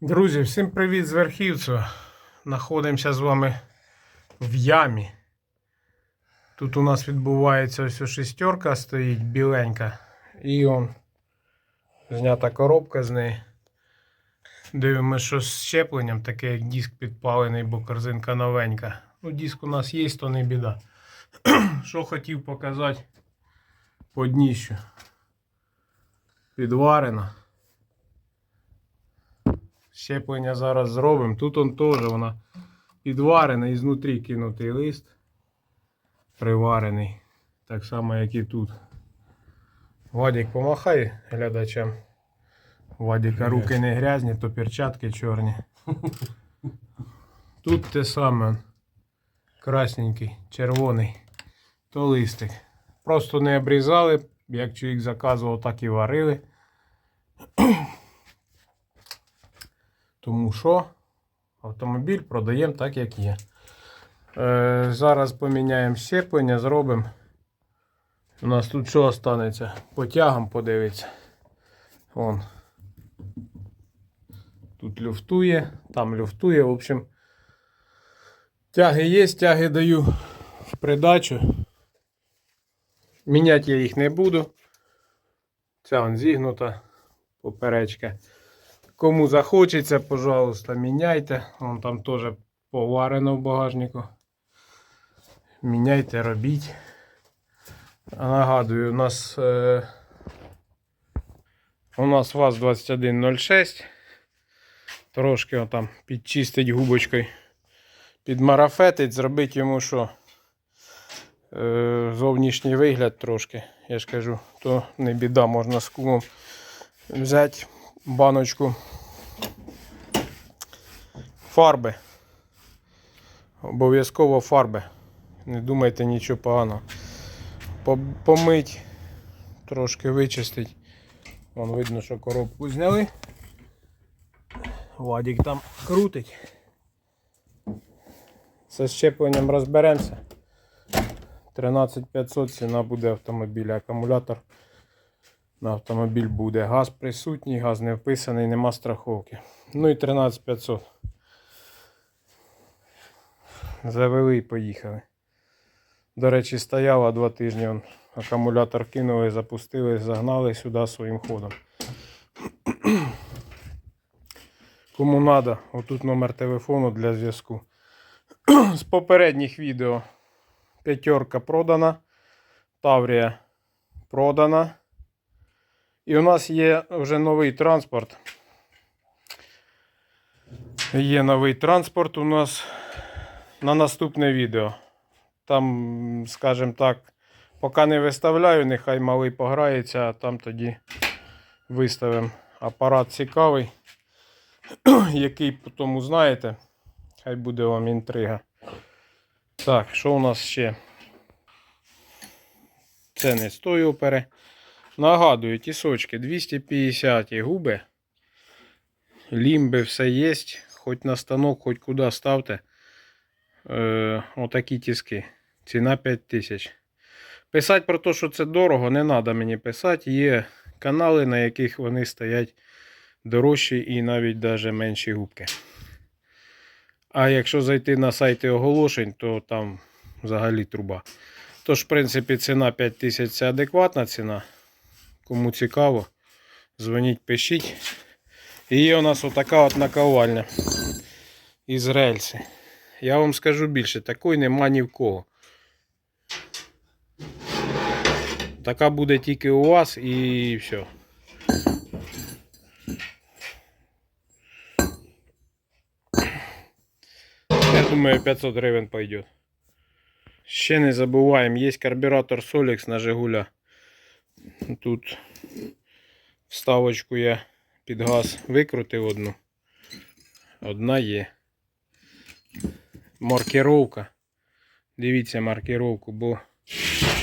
Друзі, всім привіт з Верхівцю. Знаходимося з вами в ямі. Тут у нас відбувається ось шестерка стоїть біленька. І он знята коробка з неї. Дивимося, що з щепленням, таке як диск підпалений, бо корзинка новенька. Ну, диск у нас є, то не біда. Що хотів показати по дніщу. Підварено. Щеплення зараз зробимо. Тут он теж вона підварена і знутрі кинутий лист. Приварений. Так само, як і тут. Вадик, помахай глядачам. Вадика руки не грязні, то перчатки чорні. Тут те саме. Красненький, червоний. То листик. Просто не обрізали. Як чоловік заказував, так і варили. Тому що автомобіль продаємо так, як є. Е, зараз поміняємо щеплення, зробимо. У нас тут що останеться? Потягом подивиться. Вон. Тут люфтує, там люфтує. В общем, тяги є, тяги даю в придачу. Міняти я їх не буду. Ця вон зігнута поперечка. Кому захочеться, пожалуйста, міняйте. Вон там теж поварено в багажнику. Міняйте, робіть. Нагадую, у нас е, у нас ВАЗ-2106. Трошки отам підчистить губочкою. Підмарафетить, зробити йому що? Е, зовнішній вигляд трошки. Я ж кажу, то не біда, можна з кумом взяти баночку фарби. Обов'язково фарби. Не думайте нічого поганого. Помить, трошки вичистить. Вон видно, що коробку зняли. Вадик там крутить. З щепленням розберемося. 13500 ціна буде автомобіля. Акумулятор на автомобіль буде. Газ присутній, газ не вписаний, нема страховки. Ну і 13500. Завели і поїхали. До речі, стояла два тижні. Он, акумулятор кинули, запустили, загнали сюди своїм ходом. Кому треба, отут номер телефону для зв'язку. З попередніх відео п'ятерка продана, Таврія продана. І у нас є вже новий транспорт. Є новий транспорт у нас на наступне відео. Там, скажімо так, поки не виставляю, нехай малий пограється, а там тоді виставимо. Апарат цікавий, який потім узнаєте. Хай буде вам інтрига. Так, що у нас ще? Це не з тої опери. Нагадую, тісочки 250 губи. Лімби все є. Хоч на станок, хоч куди ставте. Е, отакі тіски. Ціна 5000. Писати про те, що це дорого, не треба мені писати. Є канали, на яких вони стоять дорожчі і навіть даже менші губки. А якщо зайти на сайти оголошень, то там взагалі труба. Тож, в принципі, ціна 5000 це адекватна ціна. Кому цікаво, дзвоніть, пишіть. І є у нас отака от наковальня із рельси. Я вам скажу більше, такої нема ні в кого. Така буде тільки у вас і все. Я думаю, 500 гривень пойдет. Ще не забуваємо, є карбюратор Solix на Жигуля. Тут вставочку я під газ викрутив одну. Одна є. Маркировка. Дивіться маркировку, бо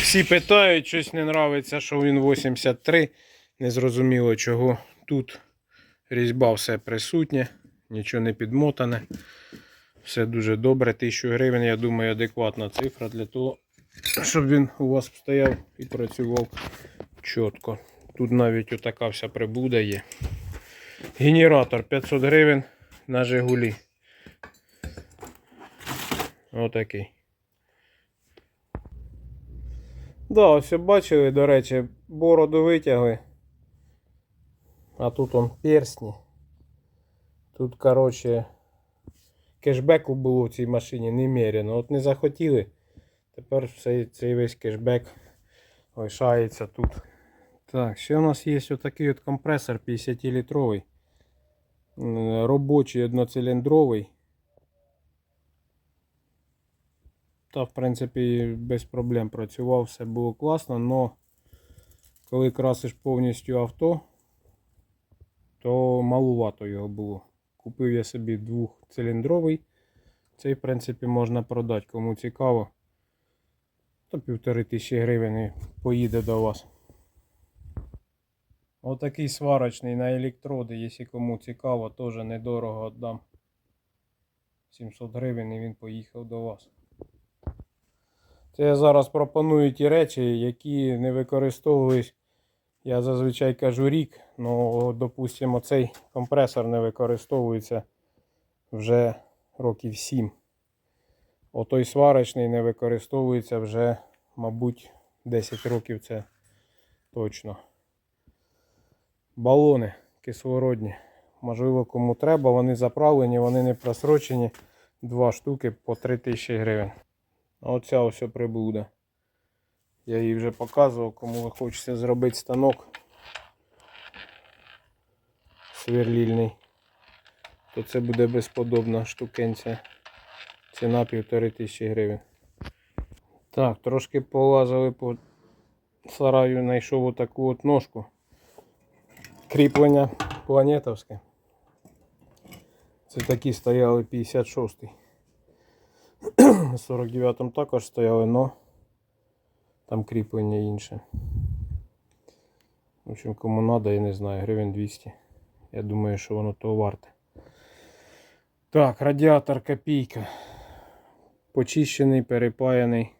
всі питають, щось не нравиться, що він 83. Незрозуміло чого. Тут різьба все присутнє, нічого не підмотане. Все дуже добре. 1000 гривень, я думаю, адекватна цифра для того, щоб він у вас стояв і працював чітко. Тут навіть отака вся прибуда є. Генератор 500 гривень на Жигулі. Отакий. Да, ось бачили, до речі, бороду витягли. А тут он персні. Тут, коротше, кешбеку було в цій машині немерено. От не захотіли. Тепер цей, цей весь кешбек лишається тут. Так, ще у нас є отакий от компресор 50-літровий. Робочий одноциліндровий. Та, в принципі, без проблем працював, все було класно, але коли красиш повністю авто, то малувато його було. Купив я собі двохциліндровий. Цей, в принципі, можна продати, кому цікаво. То півтори тисячі гривень поїде до вас. Отакий сварочний на електроди, якщо кому цікаво, теж недорого віддам. 700 гривень і він поїхав до вас. Це я зараз пропоную ті речі, які не використовувались. Я зазвичай кажу рік, але, допустимо, цей компресор не використовується вже років 7. Отой сварочний не використовується вже, мабуть, 10 років це точно. Балони кислородні. Можливо, кому треба, вони заправлені, вони не просрочені. Два штуки по 3000 гривень. А Оця ось приблуда. Я її вже показував, кому хочете зробити станок сверлільний, то це буде безподобна штукенця. Ціна півтори тисячі гривень. Так, трошки полазили по сараю, знайшов отаку от ножку. Кріплення планетовське. Це такі стояли 56-й. На 49-му також стояли, но там кріплення інше. В общем, кому надо, я не знаю, гривень 200. Я думаю, що воно того варте. Так, радіатор копійка. Почищений, перепаяний.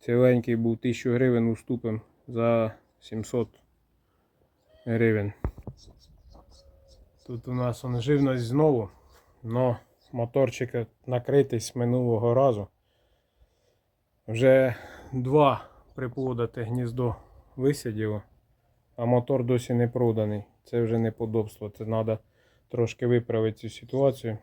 Ціленький був 1000 гривень уступим за 700 гривень. Тут у нас он живність знову, но моторчик накритий з минулого разу. Вже два приплодати гніздо висиділо, а мотор досі не проданий. Це вже неподобство. Це треба трошки виправити цю ситуацію.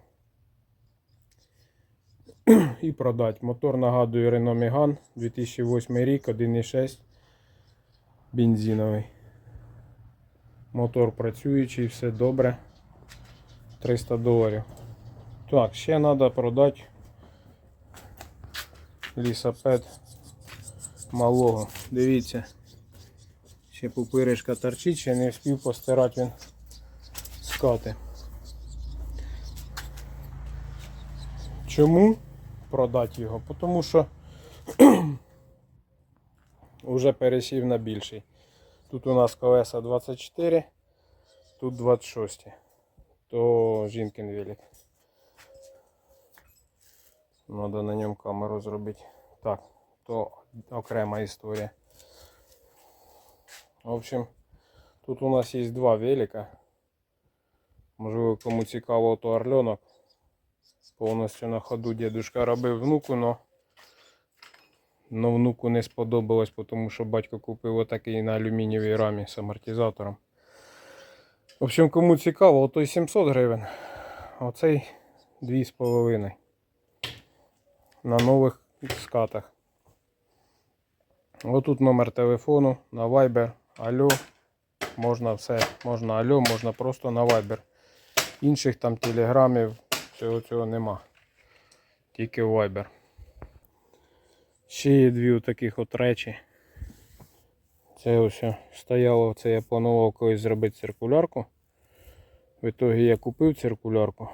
І продати. Мотор нагадує Renault Megane 2008 рік, 1.6 бензиновий. Мотор працюючий, все добре. 300 доларів. Так, ще треба продати лісопед малого. Дивіться. Ще пупиришка торчить, ще не встиг постирати він скати. Чому продати його? Тому що вже пересів на більший. Тут у нас колеса 24, тут 26. То жінкин велик. Надо на ньому камеру зробити. Так, то окрема історія. В общем, тут у нас є два велика. Можливо, кому цікаво, то орленок. Повністю на ходу дедушка робив внуку, но, но внуку не сподобалось, тому що батько купив отакий на алюмінієвій рамі з амортизатором. В общем, кому цікаво, отой 700 гривень, а оцей 2,5 на нових скатах. Отут номер телефону на Viber. Алло. Можна все, можна алло, можна просто на Viber. Інших там телеграмів, цього цього нема. Тільки Viber. Ще є дві таких от речі. Це ось стояло, це я планував колись зробити циркулярку. В ітогі я купив циркулярку.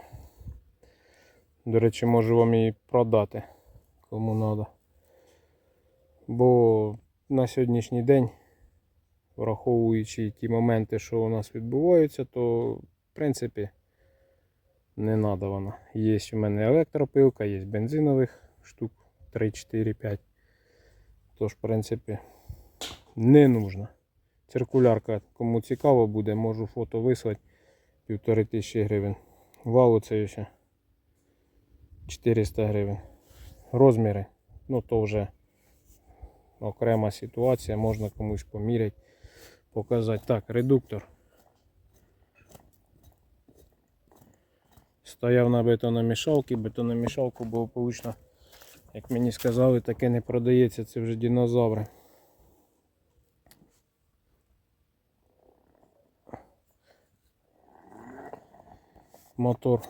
До речі, можу вам її продати, кому треба. Бо на сьогоднішній день, враховуючи ті моменти, що у нас відбуваються, то в принципі не треба вона. Є у мене електропилка, є бензинових штук 3-4-5. Тож, в принципі, не нужно. Циркулярка, кому цікаво буде, можу фото вислати. Півтори тисячі гривень. Вал це ще 400 гривень. Розміри, ну то вже окрема ситуація, можна комусь поміряти, показати. Так, редуктор. Стояв на бетономішалці, бетономішалку було получно, як мені сказали, таке не продається, це вже динозаври. Мотор,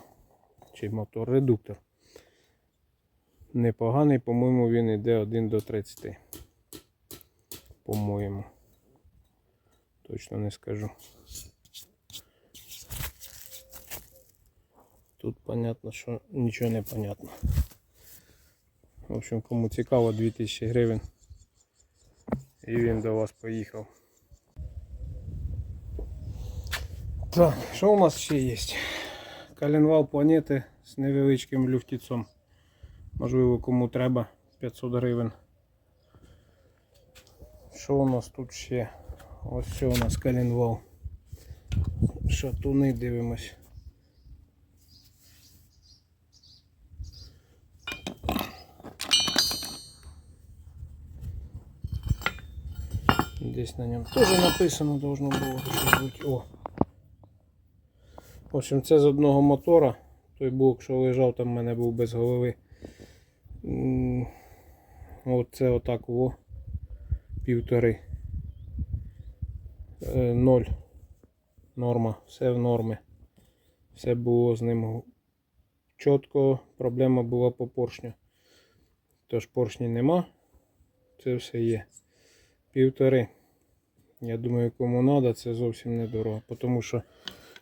чи мотор, редуктор. Непоганий, по-моєму, він йде 1 до 30. По-моєму. Точно не скажу. Тут понятно, що нічого не понятно. В общем, кому цікаво, 2000 гривень. І він до вас поїхав. Так, що у нас ще є? Коленвал планети з невеличким люфтіцом. Можливо, кому треба 500 гривень. Що у нас тут ще? Ось все у нас коленвал. Шатуни дивимось. Десь на ньому теж написано должно було щось бути. О. В общем, це з одного мотора. Той блок, що лежав, там в мене був без голови. Оце отак о. Півтори. Е, Ноль. Норма. Все в нормі. Все було з ним чітко. Проблема була по поршню. Тож поршні нема. Це все є. Півтори. Я думаю, кому треба, це зовсім недорого. Тому що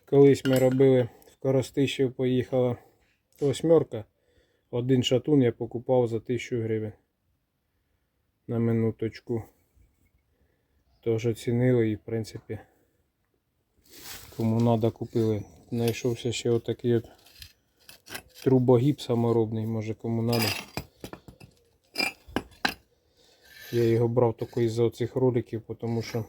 колись ми робили в Коростищів поїхала восьмерка. Один шатун я покупав за 1000 гривень. На минуточку. Тож оцінили і в принципі кому треба купили. Знайшовся ще отакий от трубогіб саморобний, може кому треба. Я його брав тільки із-за оцих роликів, тому що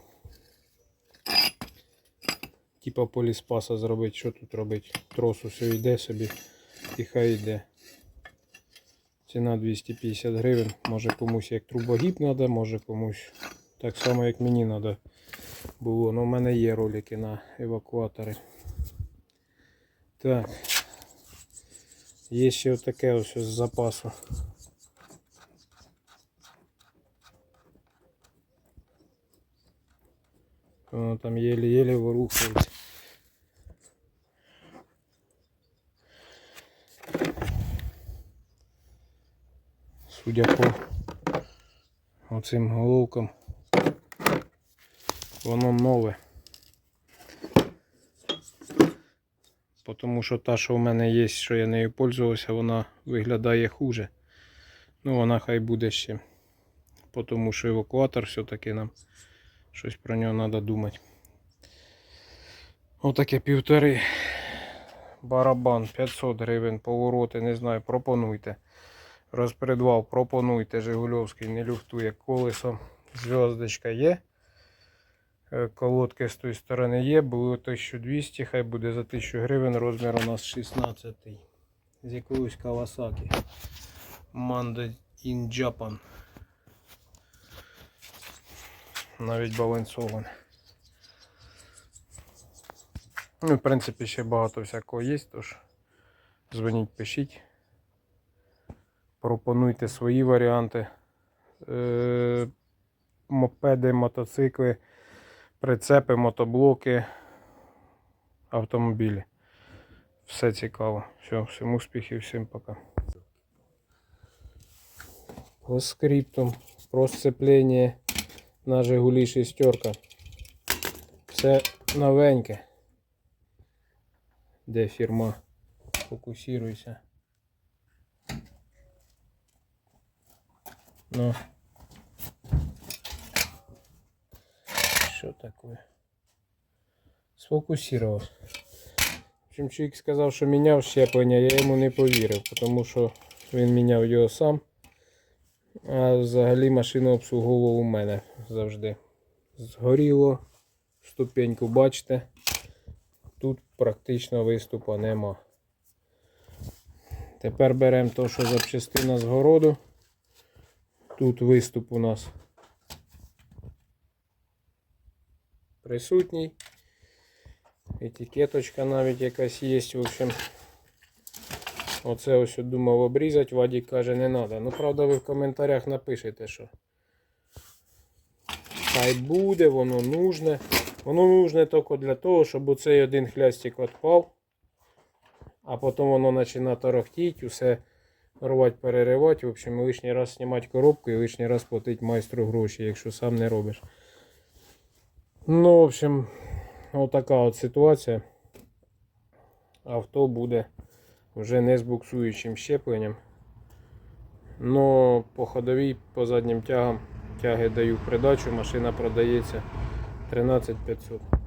типа поліспаса зробити, що тут робити? Трос усе йде собі і хай йде. Ціна 250 гривень. Може комусь як трубогіб треба, може комусь так само як мені треба було. Ну, у мене є ролики на евакуатори. Так. Є ще отаке ось з запасу. Воно там єлі-єлі ворухається. Судя по оцим головкам, воно нове. Тому що та, що в мене є, що я нею пользувався, вона виглядає хуже. Ну, вона хай буде ще. Тому що евакуатор все-таки нам щось про нього треба думати. Отаке півтори. Барабан 500 гривень, повороти, не знаю, пропонуйте. Розпредвал, пропонуйте. Жигульовський не люфтує колесо. Зв'язочка є. Е, Колодки з тої сторони є, було 1200, хай буде за 1000 гривень, розмір у нас 16. З якоюсь Kawasaki. Manda in Japan. Навіть балансоване. Ну, в принципі, ще багато всякого є, тож дзвоніть, пишіть. Пропонуйте свої варіанти. Е, мопеди, мотоцикли, прицепи, мотоблоки, автомобілі. Все цікаво. Все, всім успіхів, всім пока. По скриптам про сцеплення на Жигулі шестерка. Все новеньке. Де фірма? Фокусируйся. Ну. Що таке? Сфокусировався. В общем, чоловік сказав, що міняв щеплення, я йому не повірив, тому що він міняв його сам. А взагалі машину обслуговував у мене завжди. Згоріло. Ступеньку бачите. Тут практично виступу нема. Тепер беремо то, що запчастина з городу. Тут виступ у нас присутній. Етикеточка навіть якась є. В общем, оце ось думав обрізати. Вадік каже, не треба. Ну, правда, ви в коментарях напишете, що хай буде, воно нужне. Воно нужне тільки для того, щоб оцей один хлястик відпав. А потім воно починає торохтіти, усе рвати, переривати. В общем, лишній раз знімати коробку і лишній раз платити майстру гроші, якщо сам не робиш. Ну, в общем, отака от ситуація. Авто буде вже не з буксуючим щепленням. Но по ходовій, по заднім тягам тяги даю придачу, машина продається 13500.